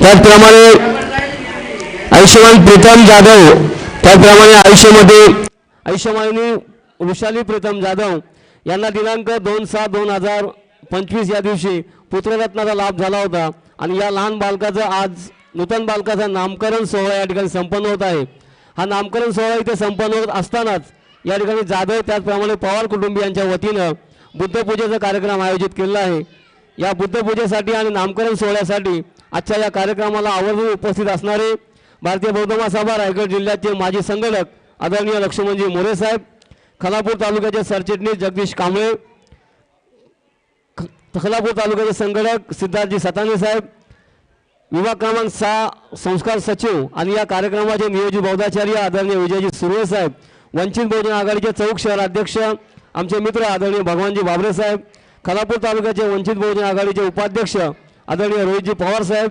त्याचप्रमाणे आयुष्यमान प्रीतम जाधव त्याचप्रमाणे आयुष्यामध्ये आयुष्यमानी वृषाली प्रीतम जाधव यांना दिनांक दोन सहा दोन हजार पंचवीस या दिवशी पुत्ररत्नाचा लाभ झाला होता आणि या लहान बालकाचं आज नूतन बालकाचा नामकरण सोहळा या ठिकाणी संपन्न होत आहे. हा नामकरण सोहळा इथे संपन्न होत असतानाच या ठिकाणी जाधव त्याचप्रमाणे पवार कुटुंबियांच्या वतीनं बुद्धपूजेचा कार्यक्रम आयोजित केलेला आहे. या बुद्धपूजेसाठी आणि नामकरण सोहळ्यासाठी आजच्या या कार्यक्रमाला आवर्जून उपस्थित असणारे भारतीय बौद्धमा सभा रायगड जिल्ह्याचे माजी संघटक आदरणीय लक्ष्मणजी मोरे साहेब खलापूर तालुक्याचे सरचिटणीस जगदीश कांबळे ख- खलापूर तालुक्याचे संघटक सिद्धार्थजी सताने साहेब विभाग क्रमांक सहा संस्कार सचिव आणि या कार्यक्रमाचे नियोजित बौद्धाचार्य आदरणीय विजयजी सुर्वे साहेब वंचित बहुजन आघाडीचे चौक शहर अध्यक्ष आमचे मित्र आदरणीय भगवानजी बाबरे साहेब खलापूर तालुक्याचे वंचित बहुजन आघाडीचे उपाध्यक्ष आदरणीय रोहितजी पवार साहेब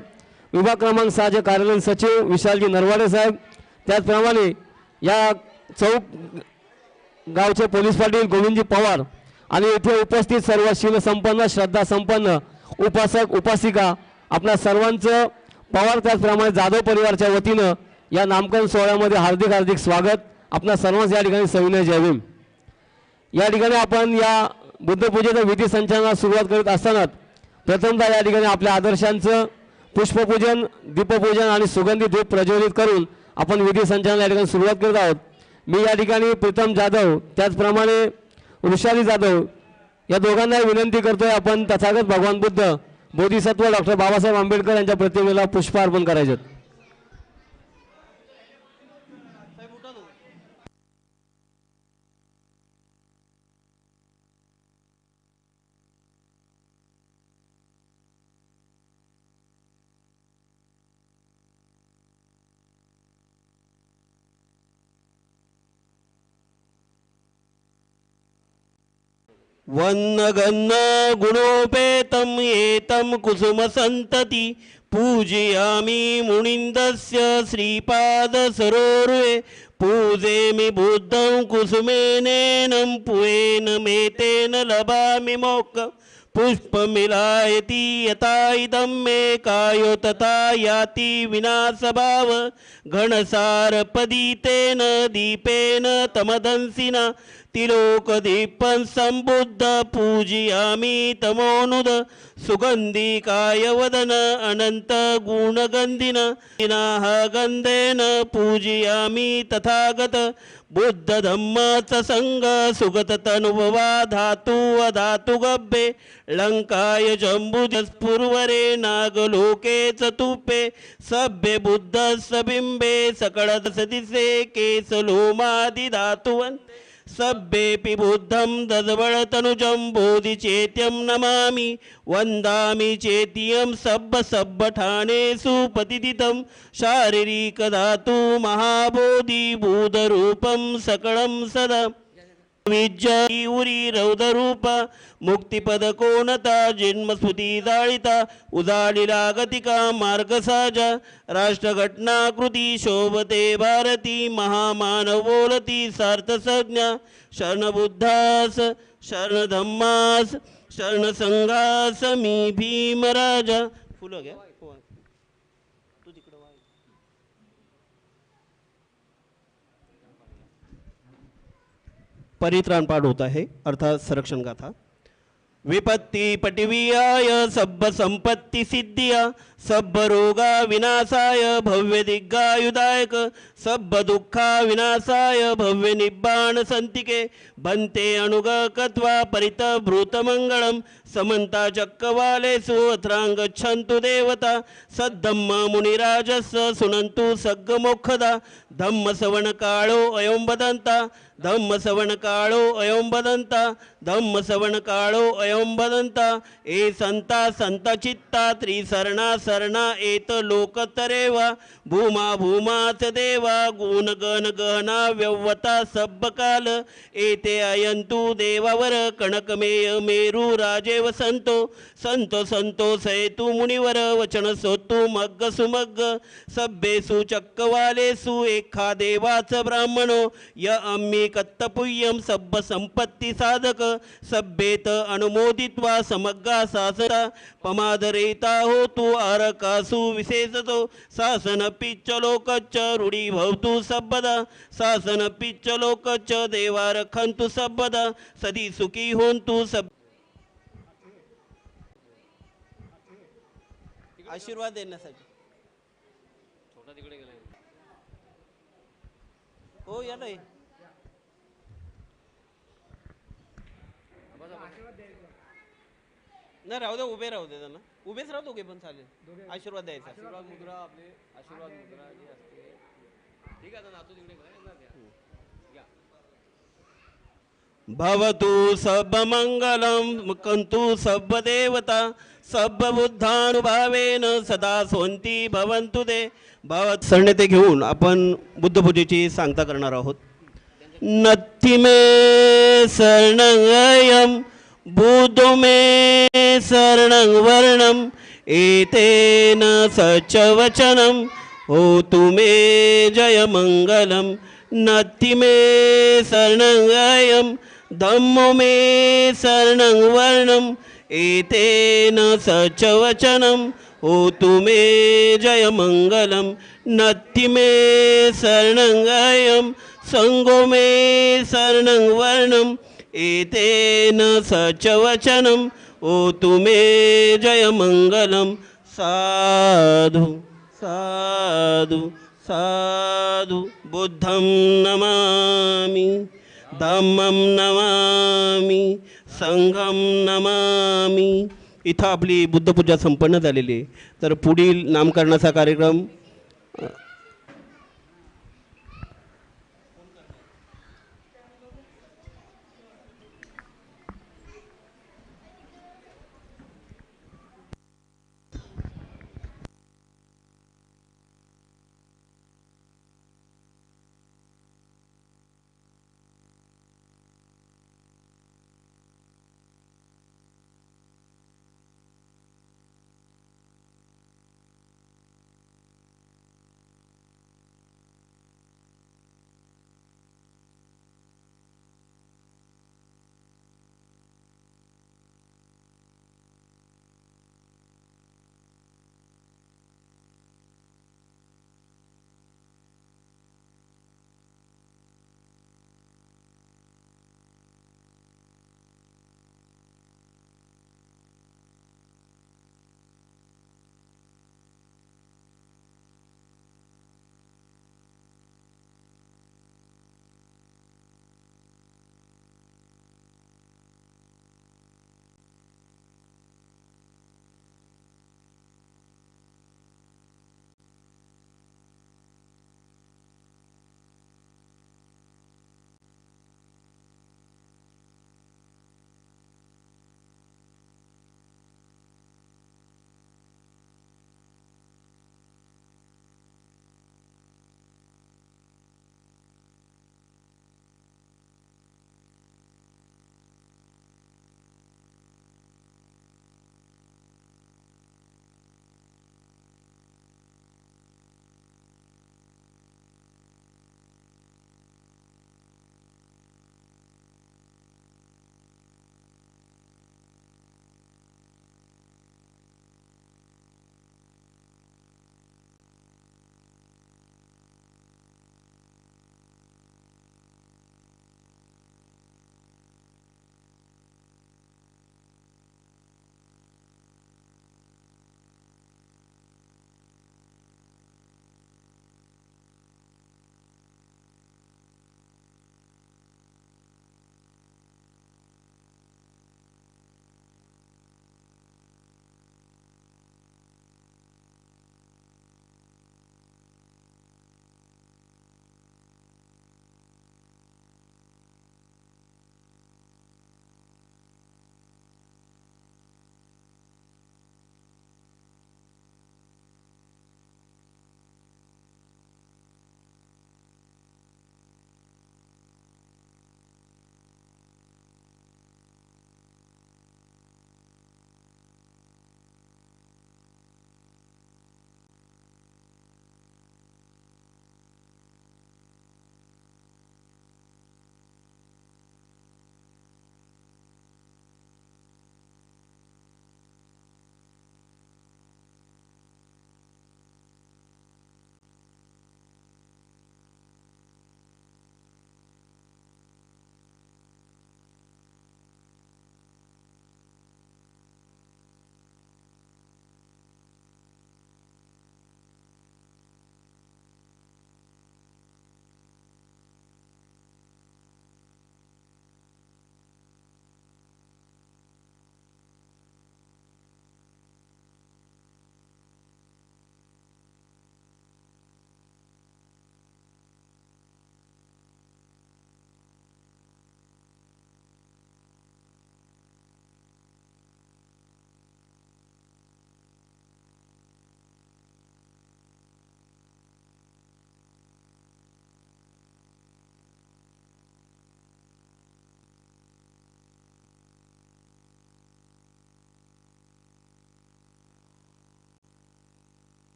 विभाग क्रमांक सहाचे कार्यालयीन सचिव विशालजी नरवाडे साहेब त्याचप्रमाणे या चौक गावचे पोलीस पाटील गोविंदजी पवार आणि इथे उपस्थित सर्व शिवसंपन्न श्रद्धासंपन्न उपासक उपासिका आपल्या सर्वांचं पवार त्याचप्रमाणे जाधव परिवारच्या वतीनं या नामकरण सोहळ्यामध्ये हार्दिक हार्दिक स्वागत. आपल्या सर्वांचं या ठिकाणी सविनय जयवीम या ठिकाणी आपण या बुद्धपूजेच्या विधी संचालनाला सुरुवात करीत असतानाच प्रथमतः या ठिकाणी आपल्या आदर्शांचं पुष्पपूजन दीपपूजन आणि सुगंधी धूप प्रज्वलित करून आपण विधी संचालन या ठिकाणी सुरुवात करत आहोत. मी या ठिकाणी प्रीतम जाधव त्याचप्रमाणे वृषाली जाधव या दोघांनाही विनंती करतोय आपण तथागत भगवान बुद्ध बोधिसत्व डॉक्टर बाबासाहेब आंबेडकर यांच्या प्रतिमेला पुष्प अर्पण करायचे वन्नगन्न गुणोपेतं एतं कुसुमसन्तति। पूजयामि मुनिन्दस्य श्रीपादसरोरुवे। पूजेमि बुद्धं कुसुमेनेनं पुवेन मेतेन लभामि मोक् पुष्पमिलायति यथा इदं मे कायो तथा याति विनाशभाव। घणसारपदीतेन दीपेन तमदंसिना। तिलोकदीपं सम्बुद्ध पूजयामि तमोनुद सुगन्धिकाय वदन अनन्त गुणगन्धिन गन्धेन पूजयामि तथागत बुद्धधम्म सङ्ग सुगततनुभवा धातु अधातु गभ्ये लङ्काय जम्बुजस्फुर्वरे नागलोके च तुपे सभ्ये बुद्धस्य बिम्बे सकळदसदिसे केशलोमादिधातुवन् सभ्येऽपि बुद्धं ददबळतनुजं बोधिचेत्यं नमामि वन्दामि चेत्यं सब्ब सब्बठानेषु पतिदितं शारीरिकधातु महाबोधिभूतरूपं सकलं सदा। विजयी उरी रौदरूप मुक्तिपदकोणता जन्मस्फुती जाळिता उजाळिला गतिका मार्गसाज राष्ट्रघटनाकृती शोभते भारती महामानव बोलती सार्थसज्ञा शरणबुद्धास शरणधम्मास शरणसंघास मी भीमराजा फुलं घ्या तू तिकडं वाह. परित्राणपाठ होत आहे अर्थात संरक्षण गाथा विपत्ती पटिवियाय सब्ब संपत्ती सिद्धिया सब्ब रोगा विनाशाय भव्य दिग्गायुदायक सब्ब दुःखा विनाशाय भव्य निब्बाण संतिके भन्ते अनुग कत्वा समंता चक्कवाले समन्ता चक्कवालेषु देवता सद्धम्म मुनिराजस्य सुनन्तु धम्म सवण अयं वदन्ता बदंता अयं वदन्ता काळो अयं वदन्ता ए संता संत चित्ता त्रिसरणा सरणा एत लोकतरेवा भूमा भूमाच देवा गुण गण गहना व्यवता सब्बकाल एते अयंतु देवावर कणकमेय मेरू राजे देव संतो संतो संतोष तू मुनिवर वचन सोतू मग्ग सुमग्ग सभ्येसु चक्कवालेसु एखा देवाच ब्राह्मणो. य अम्मी कत्तपुय्यम सभ्य संपत्ती साधक. सभ्येत अनुमोदित्वा समग्गा सासरा. पमादरेता हो तू आरकासु विशेषतो. सासन पिच्च लोकच्च रूढी भवतु सबदा शासन पिच्च लोकच्च देवा रखंतु सबदा सदी सुखी होंतु सब आशीर्वाद देण्यासाठी. हो या नाही नाही राहू दे उभे राहू दे त्यांना उभेच राहू दोघे पण चालेल. आशीर्वाद द्यायचा. आशीर्वाद मुद्रा आपले आशीर्वाद मुद्रा जी असते. ठीक आहे नातू तिकडे भवतु सर्वमङ्गलं कन्तु सर्वदेवता सर्वबुद्धानुभावेन सदा सोन्ती भवन्तु दे भावात सरण्यते घेऊन आपण बुद्धपूजेची सांगता करणार आहोत. नत्ति मे शरणं बुद्धो मे शरणं वर्णम् एतेन सचवचनं होतु मे जयमङ्गलं. नत्ति मे शरणं धम्मो मे शरणं वर्णम एतेन सचवचनं ओतु मे जयमङ्गलं नत्ति मे शरणं सङ्गो मे शरणं वर्णम् एतेन सचवचनं ओतु मे जयमङ्गलं। साधु साधु साधु बुद्धं नमामि धम्मं नमामि संगम नमामी. इथं आपली बुद्धपूजा संपन्न झालेली आहे. तर पुढील नामकरणाचा कार्यक्रम